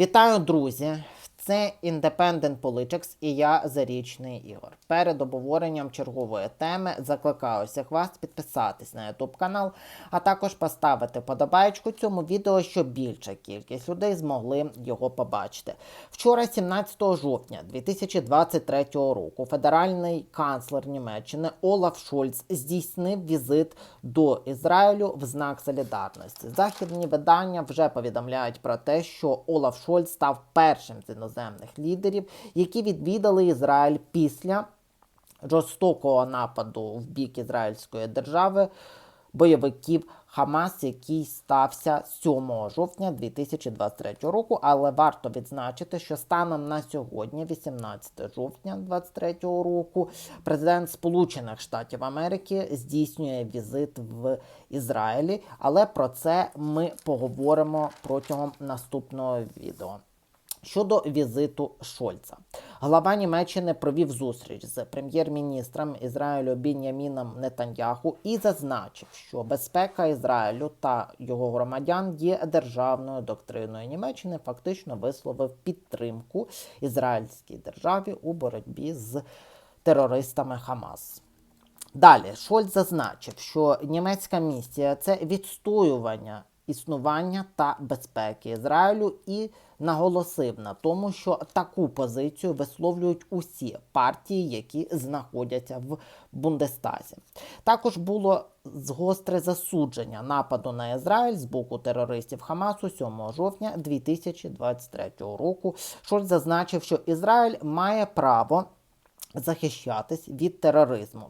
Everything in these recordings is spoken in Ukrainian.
Вітаю, друзі! Це Independent Politics і я Зарічний Ігор. Перед обговоренням чергової теми закликаю всіх вас підписатись на YouTube канал, а також поставити подобаєчку цьому відео, щоб більша кількість людей змогли його побачити. Вчора, 17 жовтня 2023 року, федеральний канцлер Німеччини Олаф Шольц здійснив візит до Ізраїлю в знак солідарності. Західні видання вже повідомляють про те, що Олаф Шольц став першим з іноземних лідерів, які відвідали Ізраїль після жорстокого нападу в бік ізраїльської держави бойовиків Хамас, який стався 7 жовтня 2023 року. Але варто відзначити, що станом на сьогодні, 18 жовтня 2023 року, президент Сполучених Штатів Америки здійснює візит в Ізраїлі. Але про це ми поговоримо протягом наступного відео. Щодо візиту Шольца, глава Німеччини провів зустріч з прем'єр-міністром Ізраїлю Біняміном Нетаньяху і зазначив, що безпека Ізраїлю та його громадян є державною доктриною Німеччини. Фактично висловив підтримку ізраїльській державі у боротьбі з терористами Хамас. Далі Шольц зазначив, що німецька місія це відстоювання існування та безпеки Ізраїлю і наголосив на тому, що таку позицію висловлюють усі партії, які знаходяться в Бундестазі. Також було згостре засудження нападу на Ізраїль з боку терористів Хамасу 7 жовтня 2023 року. Шольц зазначив, що Ізраїль має право захищатись від тероризму.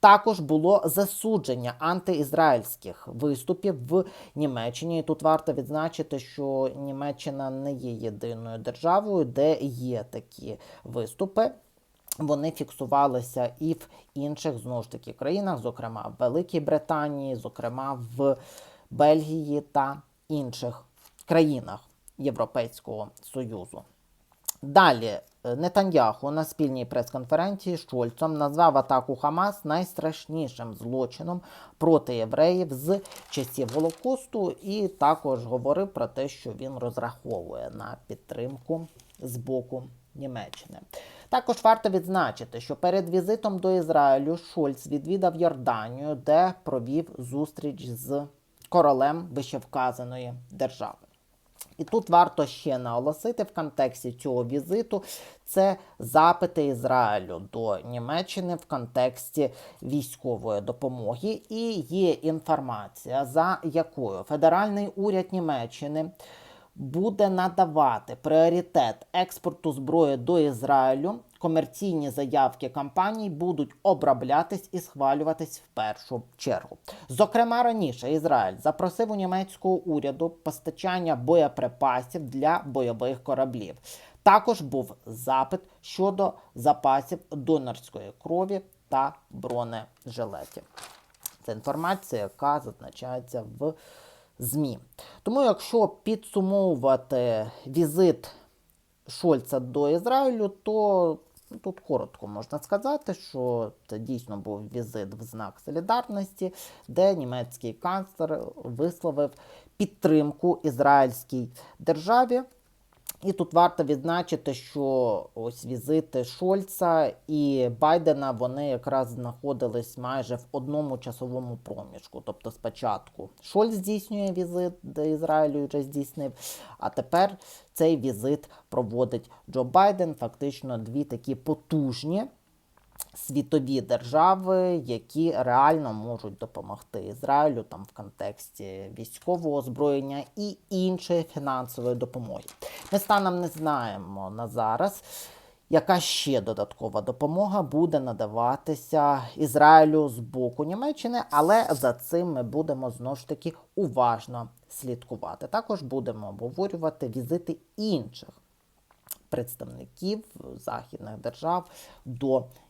Також було засудження антиізраїльських виступів в Німеччині. І тут варто відзначити, що Німеччина не є єдиною державою, де є такі виступи. Вони фіксувалися і в інших знову ж таки країнах, зокрема в Великій Британії, зокрема в Бельгії та інших країнах Європейського Союзу. Далі Нетаньяху на спільній прес-конференції з Шольцом назвав атаку Хамас найстрашнішим злочином проти євреїв з часів Голокосту, і також говорив про те, що він розраховує на підтримку з боку Німеччини. Також варто відзначити, що перед візитом до Ізраїлю Шольц відвідав Йорданію, де провів зустріч з королем вищевказаної держави. І тут варто ще наголосити в контексті цього візиту це запити Ізраїлю до Німеччини в контексті військової допомоги. І є інформація, за якою федеральний уряд Німеччини буде надавати пріоритет експорту зброї до Ізраїлю. Комерційні заявки компаній будуть оброблятись і схвалюватись в першу чергу. Зокрема, раніше Ізраїль запросив у німецького уряду постачання боєприпасів для бойових кораблів. Також був запит щодо запасів донорської крові та бронежилетів. Це інформація, яка зазначається в ЗМІ. Тому, якщо підсумовувати візит Шольца до Ізраїлю, то тут коротко можна сказати, що це дійсно був візит в знак солідарності, де німецький канцлер висловив підтримку ізраїльській державі. І тут варто відзначити, що ось візити Шольца і Байдена вони якраз знаходились майже в одному часовому проміжку. Тобто, спочатку Шольц здійснює візит до Ізраїлю вже здійснив. А тепер цей візит проводить Джо Байден. Фактично дві такі потужні. Світові держави, які реально можуть допомогти Ізраїлю там в контексті військового озброєння і іншої фінансової допомоги. Ми станом не знаємо на зараз, яка ще додаткова допомога буде надаватися Ізраїлю з боку Німеччини, але за цим ми будемо знову ж таки уважно слідкувати. Також будемо обговорювати візити інших представників західних держав до